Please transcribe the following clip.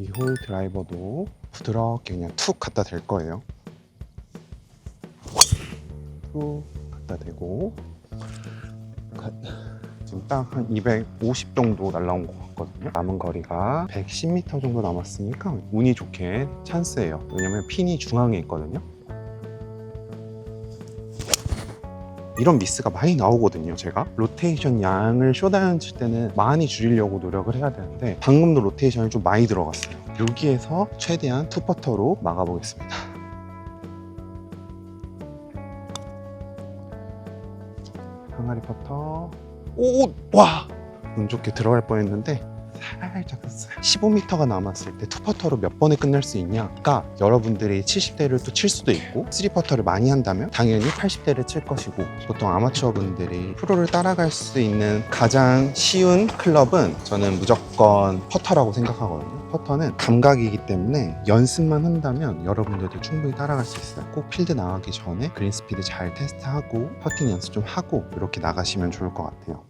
이 홀 드라이버도 부드럽게 그냥 툭 갖다 댈 거예요. 툭 갖다 대고 가- 지금 딱 한 250 정도 날라온 것 같거든요. 남은 거리가 110m 정도 남았으니까 운이 좋게 찬스예요. 왜냐면 핀이 중앙에 있거든요. 이런 미스가 많이 나오거든요 제가. 로테이션 양을 쇼다운 칠 때는 많이 줄이려고 노력을 해야 되는데 방금도 로테이션이 좀 많이 들어갔어요. 여기에서 최대한 투퍼터로 막아보겠습니다. 항아리 퍼터. 오와! 운 좋게 들어갈 뻔했는데 살짝 갔어요 15m가 남았을 때 투퍼터로 몇 번에 끝낼 수 있냐가 여러분들이 70대를 또 칠 수도 있고 3퍼터를 많이 한다면 당연히 80대를 칠 것이고 보통 아마추어 분들이 프로를 따라갈 수 있는 가장 쉬운 클럽은 저는 무조건 퍼터라고 생각하거든요. 퍼터는 감각이기 때문에 연습만 한다면 여러분들도 충분히 따라갈 수 있어요. 꼭 필드 나가기 전에 그린 스피드 잘 테스트하고 퍼팅 연습 좀 하고 이렇게 나가시면 좋을 것 같아요